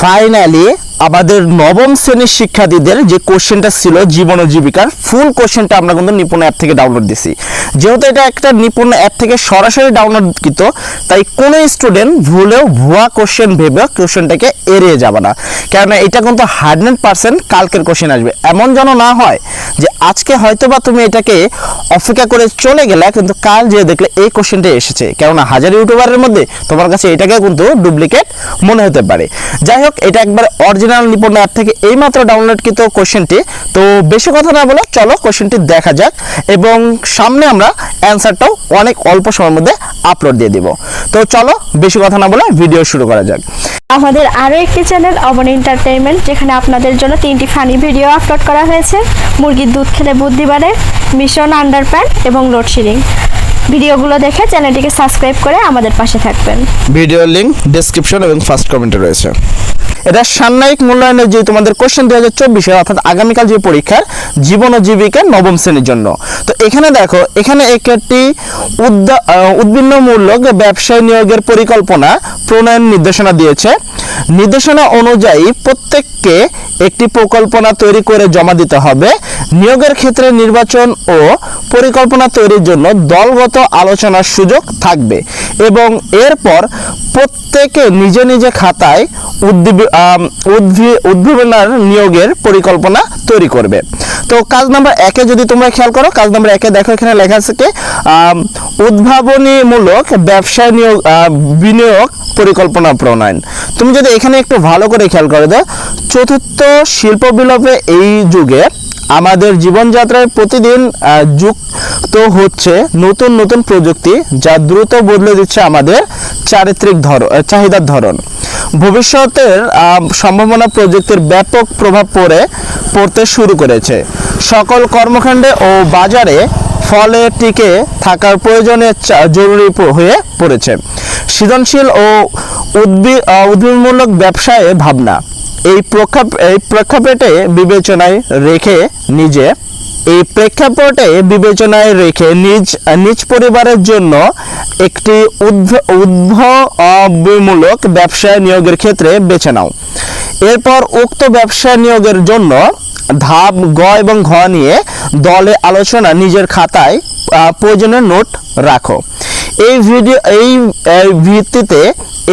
Finally আমাদের নবম শ্রেণির শিক্ষার্থীদের যে কোশ্চেনটা ছিল জীবন ও জীবিকার ফুল কোশ্চেনটা আমরা কিন্তু নিপুণ অ্যাপ থেকে ডাউনলোড দিছি যেহেতু এটা একটা নিপুণ অ্যাপ থেকে সরাসরি ডাউনলোড ডাউনলোডকৃত তাই কোনো স্টুডেন্ট ভুলেও ভুয়া কোশ্চেন ভেবে কোশ্চেনটাকে এড়িয়ে যাবে না। কেননা এটা কিন্তু হান্ড্রেড পার্সেন্ট কালকের কোশ্চেন আসবে। এমন যেন না হয় যে আজকে হয়তো বা তুমি এটাকে অপেক্ষা করে চলে গেলে কিন্তু কাল যে দেখলে এই কোশ্চেনটা এসেছে। কেননা হাজার ইউটিউবারের মধ্যে তোমার কাছে এটাকে কিন্তু ডুপ্লিকেট মনে হতে পারে। যাই হোক, এটা একবার অরিজিনাল নিপুণ অ্যাপ থেকে এইমাত্র ডাউনলোডকৃত কোশ্চেনটি তো বেশি কথা না বলে চলো কোশ্চেনটি দেখা যাক এবং সামনে আমরা অ্যান্সারটাও অনেক অল্প সময়ের মধ্যে আপলোড দিয়ে দিব। তো চলো, বেশি কথা না বলে ভিডিও শুরু করা যাক। আমাদের আরও একটি চ্যানেল অবন এন্টারটেইনমেন্ট যেখানে আপনাদের জন্য তিনটি ফানি ভিডিও আপলোড করা হয়েছে। মুরগির দুধ খেলে বুদ্ধি বাড়ে মিশন আন্ডারপ্যান্ট এবং লোডশেডিং ভিডিওগুলো দেখে চ্যানেলটিকে সাবস্ক্রাইব করে আমাদের পাশে থাকবেন। ভিডিওর লিঙ্ক ডেসক্রিপশন এবং ফার্স্ট কমেন্টে রয়েছে। এটা সান্নায়িক মূল্যায়নের যে তোমাদের কোশ্চেন দু হাজার চব্বিশে, অর্থাৎ আগামীকাল যে পরীক্ষার জীবন ও জীবিকা নবম শ্রেণির জন্য। তো এখানে দেখো, এখানে একটি উদ্ভিন্নমূলক ব্যবসায় নিয়োগের পরিকল্পনা প্রণয়ন নির্দেশনা দিয়েছে। নির্দেশনা অনুযায়ী প্রত্যেককে একটি প্রকল্পনা তৈরি করে জমা দিতে হবে। নিয়োগের ক্ষেত্রে নির্বাচন ও পরিকল্পনা তৈরির জন্য দলগত আলোচনার সুযোগ থাকবে এবং এরপর প্রত্যেকে নিজে নিজে খাতায় উদ্ভি- উদ্ভাবনার নিয়োগের পরিকল্পনা তৈরি করবে। তো কাজ নাম্বার একে যদি তোমরা খেয়াল করো, কাজ নাম্বার একে দেখো এখানে লেখা আছে কি উদ্ভাবনীমূলক ব্যবসায় নিয়োগ বিনিয়োগ পরিকল্পনা প্রণয়ন। তুমি যদি এখানে একটু ভালো করে খেয়াল করে দাও, চতুর্থ শিল্প বিপ্লবে এই যুগে আমাদের জীবনযাত্রায় প্রতিদিন যুক্ত হচ্ছে নতুন নতুন প্রযুক্তি যা দ্রুত বদলে দিচ্ছে আমাদের চারিত্রিক ধর, চাহিদার ধরন। ভবিষ্যতের সম্ভাবনা প্রযুক্তির ব্যাপক প্রভাব পড়ে, পড়তে শুরু করেছে। সকল কর্মকাণ্ডে ও বাজারে ফলে টিকে থাকার প্রয়োজনে জরুরি হয়ে পড়েছে। সৃজনশীল ও উদ্ভি উদ্ভিদমূলক ব্যবসায়ে ভাবনা। এই প্রক্ষাপ, এই প্রেক্ষাপটে বিবেচনায় রেখে নিজে, এই প্রেক্ষাপটে বিবেচনায় রেখে নিজ নিজ পরিবারের জন্য একটি উদ্ভ উদ্ভমূলক ব্যবসায় নিয়োগের ক্ষেত্রে বেছে নাও। এরপর উক্ত ব্যবসা নিয়োগের জন্য ধাপ, গ এবং ঘ নিয়ে দলে আলোচনা নিজের খাতায় প্রয়োজনীয় নোট রাখো। এই ভিডিও এই ভিত্তিতে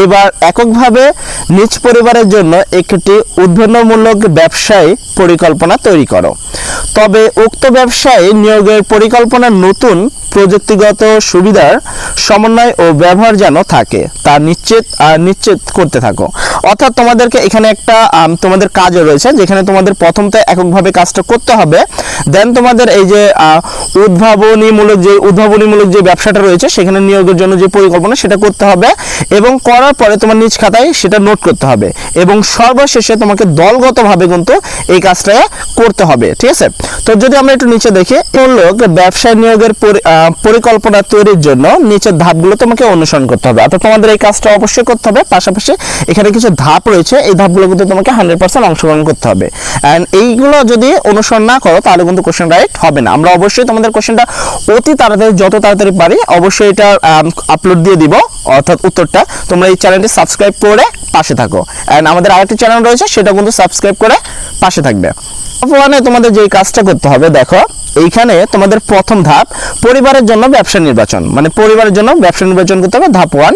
এবার এককভাবে নিজ পরিবারের জন্য একটি উদ্ভাবনমূলক ব্যবসায় পরিকল্পনা তৈরি করো। তবে উক্ত ব্যবসায় নিয়োগের পরিকল্পনা নতুন, প্রযুক্তিগত সুবিধার সমন্বয় ও ব্যবহার যেন থাকে, তা নিশ্চিত নিশ্চিত করতে থাকো। অর্থাৎ তোমাদেরকে এখানে একটা তোমাদের কাজও রয়েছে, যেখানে তোমাদের প্রথমতে এককভাবে কাজটা করতে হবে। দেন তোমাদের এই যে উদ্ভাবনীমূলক যে উদ্ভাবনীমূলক যে ব্যবসাটা রয়েছে, সেখানে নিয়োগের জন্য যে পরিকল্পনা, সেটা করতে হবে এবং করার পরে তোমার নিজ খাতায় সেটা নোট করতে হবে এবং সর্বশেষে তোমাকে দলগতভাবে কিন্তু এই কাজটা করতে হবে, ঠিক আছে? তো যদি আমরা একটু নিচে দেখি লোক ব্যবসায় নিয়োগের পরিকল্পনা তৈরির জন্য নিচের ধাপগুলো তোমাকে অনুসরণ করতে হবে। অর্থাৎ তোমাদের এই কাজটা অবশ্যই করতে হবে, পাশাপাশি এখানে কিছু ধাপ রয়েছে, এই ধাপগুলো কিন্তু তোমাকে হান্ড্রেড পার্সেন্ট অংশগ্রহণ করতে হবে। অ্যান্ড এইগুলো যদি অনুসরণ না করো, তাহলে কিন্তু কোশ্চেন রাইট হবে না। আমরা অবশ্যই তোমাদের কোশ্চেনটা অতি তাড়াতাড়ি, যত তাড়াতাড়ি পারি, অবশ্যই এটা আপলোড দিয়ে দিব। অর্থাৎ উত্তরটা তোমরা এই চ্যানেলটি সাবস্ক্রাইব করে পাশে থাকো। অ্যান্ড আমাদের আরেকটি চ্যানেল রয়েছে, সেটা কিন্তু সাবস্ক্রাইব করে পাশে থাকবে। ওয়ানে তোমাদের যে কাজটা করতে হবে, দেখো, এইখানে তোমাদের প্রথম ধাপ, পরিবারের জন্য ব্যবসা নির্বাচন। মানে পরিবারের জন্য ব্যবসা নির্বাচন করতে হবে, ধাপ ওয়ান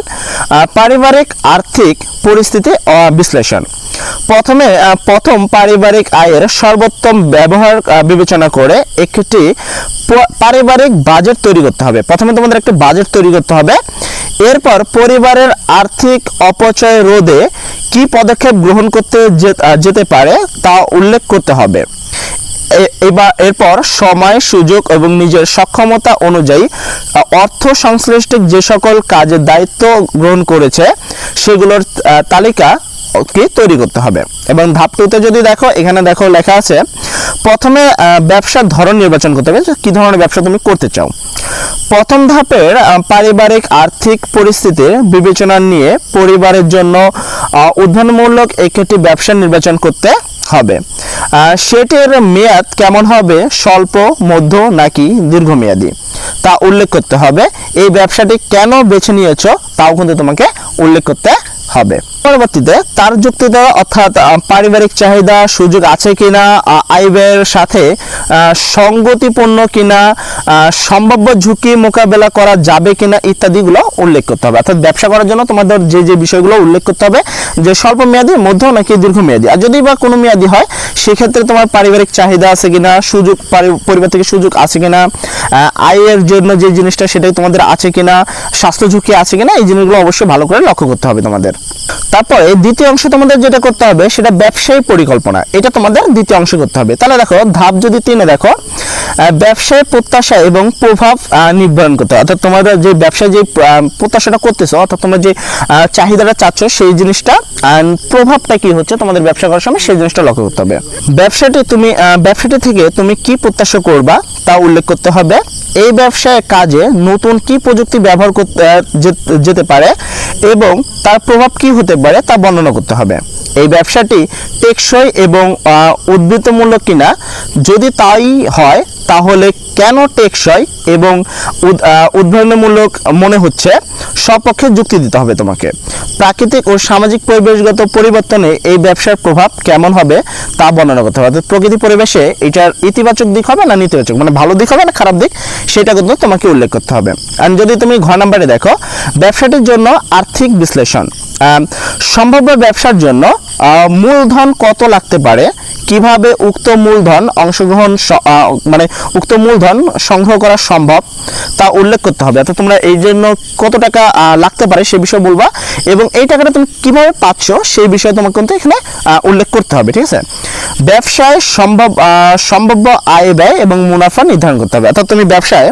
পারিবারিক আর্থিক পরিস্থিতি বিশ্লেষণ। প্রথমে প্রথম পারিবারিক আয়ের সর্বোত্তম ব্যবহার বিবেচনা করে একটি পারিবারিক বাজেট তৈরি করতে হবে। প্রথমে তোমাদের একটা বাজেট তৈরি করতে হবে এরপর পরিবারের আর্থিক অপচয় রোধে কি পদক্ষেপ গ্রহণ করতে যেতে পারে তা উল্লেখ করতে হবে। এবার এরপর সময়, সুযোগ এবং নিজের সক্ষমতা অনুযায়ী অর্থ সংশ্লিষ্ট যে সকল কাজের দায়িত্ব গ্রহণ করেছে, সেগুলোর তালিকা কি তৈরি করতে হবে। এবং ধাপ টুতে যদি দেখো, এখানে দেখো লেখা আছে প্রথমে ব্যবসার ধরন নির্বাচন করতে হবে কি ধরনের ব্যবসা তুমি করতে চাও। প্রথম ধাপের পারিবারিক আর্থিক পরিস্থিতির বিবেচনা নিয়ে পরিবারের জন্য উদ্ভাবনমূলক একটি ব্যবসা নির্বাচন করতে হবে। সেটির মেয়াদ কেমন হবে? স্বল্প, মধ্য নাকি দীর্ঘমেয়াদী? তা উল্লেখ করতে হবে। এই ব্যবসাটি কেন বেছে নিয়েছো? তাও কিন্তু তোমাকে উল্লেখ করতে হবে। পরবর্তীতে তার যুক্তি দেওয়া অর্থাৎ পারিবারিক চাহিদা, সুযোগ আছে কিনা আয় সাথে সঙ্গতিপূর্ণ কিনা সম্ভাব্য ঝুঁকি মোকাবেলা করা যাবে কিনা ইত্যাদিগুলো উল্লেখ করতে হবে। অর্থাৎ ব্যবসা করার জন্য তোমাদের যে যে বিষয়গুলো উল্লেখ করতে হবে, যে স্বল্প মেয়াদি মধ্য নাকি দীর্ঘমেয়াদী আর যদি বা কোনো মেয়াদি হয়, সেক্ষেত্রে তোমার পারিবারিক চাহিদা আছে কিনা, সুযোগ পরিবার থেকে সুযোগ আছে কিনা আয়ের জন্য যে জিনিসটা সেটা তোমাদের আছে কিনা, স্বাস্থ্য ঝুঁকি আছে কিনা, এই জিনিসগুলো অবশ্যই ভালো করে লক্ষ্য করতে হবে তোমাদের। তারপরে দ্বিতীয় অংশ তোমাদের যেটা করতে হবে, সেটা ব্যবসায়ী পরিকল্পনা। এটা তোমাদের দ্বিতীয় অংশ করতে হবে। তাহলে দেখো, ধাপ যদি তিনে দেখো ব্যবসায় প্রত্যাশা এবং প্রভাব নির্ধারণ করতে অর্থাৎ তোমাদের যে ব্যবসায় যে প্রত্যাশাটা করতেছো, অর্থাৎ তোমরা যে চাহিদাটা চাচ্ছ, সেই জিনিসটা প্রভাবটা কি হচ্ছে তোমাদের ব্যবসা করার সময়, সেই জিনিসটা লক্ষ্য করতে হবে। ব্যবসাটি তুমি ব্যবসাটি থেকে তুমি কি প্রত্যাশা করবা, তা উল্লেখ করতে হবে। এই ব্যবসায় কাজে নতুন কি প্রযুক্তি ব্যবহার করতে যেতে পারে এবং তার প্রভাব কি হতে পারে তা বর্ণনা করতে হবে। এই ব্যবসাটি টেকসই এবং উদ্বৃত্তমূলক কিনা? যদি তাই হয় তাহলে কেন টেকসই এবং উদ- উদ্ভাবনমূলক মনে হচ্ছে? সপক্ষে যুক্তি দিতে হবে তোমাকে। প্রাকৃতিক ও সামাজিক পরিবেশগত পরিবর্তনে এই ব্যবসার প্রভাব কেমন হবে তা বর্ণনা করতে হবে। অর্থাৎ প্রকৃতি পরিবেশে এটার ইতিবাচক দিক হবে না নেতিবাচক? মানে ভালো দিক হবে না খারাপ দিক? সেটা কিন্তু তোমাকে উল্লেখ করতে হবে। আর যদি তুমি ঘর নাম্বারে দেখো, ব্যবসাটির জন্য আর্থিক বিশ্লেষণ। সম্ভাব্য ব্যবসার জন্য মূলধন কত লাগতে পারে? কীভাবে উক্ত মূলধন অংশগ্রহণ মানে উক্ত মূলধন সংগ্রহ করা সম্ভব তা উল্লেখ করতে হবে। অর্থাৎ তোমরা এই জন্য কত টাকা লাগতে পারে সে বিষয়ে বলবা এবং এই টাকাটা তুমি কীভাবে পাচ্ছ সেই বিষয়ে তোমাকে কিন্তু এখানে উল্লেখ করতে হবে, ঠিক আছে? ব্যবসায় সম্ভব সম্ভাব্য আয় ব্যয় এবং মুনাফা নির্ধারণ করতে হবে। অর্থাৎ তুমি ব্যবসায়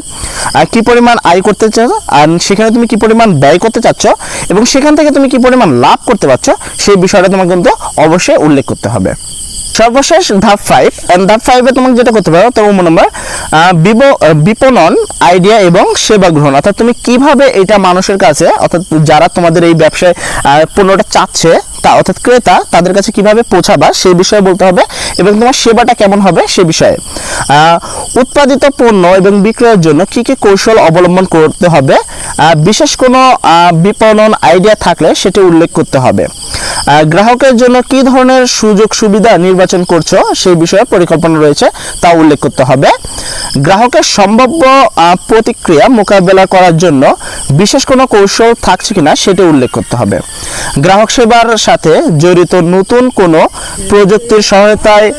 কি পরিমাণ আয় করতে চাও, আর সেখানে তুমি কি পরিমাণ ব্যয় করতে চাচ্ছ, এবং সেখান থেকে তুমি কি পরিমাণ লাভ করতে পারছ, সেই বিষয়টা তোমাকে কিন্তু অবশ্যই উল্লেখ করতে হবে। সর্বশেষ ধাপ ফাইভ অ্যান্ড ধাপ ফাইভে তোমাকে যেটা করতে পারো, তোমার নম্বর বিপণন আইডিয়া এবং সেবা গ্রহণ। অর্থাৎ তুমি কীভাবে এটা মানুষের কাছে, অর্থাৎ যারা তোমাদের এই ব্যবসায় পণ্যটা চাচ্ছে, তা, অর্থাৎ ক্রেতা, তাদের কাছে কীভাবে পৌঁছাবা সেই বিষয়ে বলতে হবে, এবং তোমার সেবাটা কেমন হবে, সে বিষয়ে। উৎপাদিত পণ্য এবং বিক্রয়ের জন্য কি কি কৌশল অবলম্বন করতে হবে বিশেষ কোনো বিপণন আইডিয়া থাকলে সেটি উল্লেখ করতে হবে। গ্রাহকের জন্য কি ধরনের সুযোগ সুবিধা নির্বাচন করছ সেই বিষয়ে পরিকল্পনা রয়েছে, তা উল্লেখ করতে হবে। গ্রাহকের সম্ভাব্য প্রতিক্রিয়া মোকাবেলা করার জন্য বিশেষ কোনো কৌশল থাকছে কিনা সেটা উল্লেখ করতে হবে। গ্রাহক সেবার সাথে জড়িত নতুন কোনো প্রযুক্তির সহায়তায়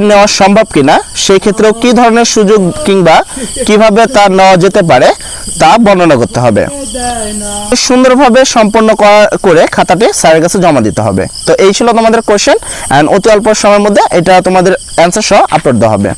নেওয়া সম্ভব কিনা সেই ক্ষেত্রেও কি ধরনের সুযোগ কিংবা কীভাবে তা নেওয়া যেতে পারে তা বর্ণনা করতে হবে। সুন্দরভাবে সম্পন্ন করা- করে খাতাটি স্যারের কাছে জমা দিতে হবে। তো এই ছিল তোমাদের কোশ্চেন অ্যান্ড অতি অল্প সময়ের মধ্যে এটা তোমাদের অ্যান্সার সহ আপলোড দেওয়া হবে।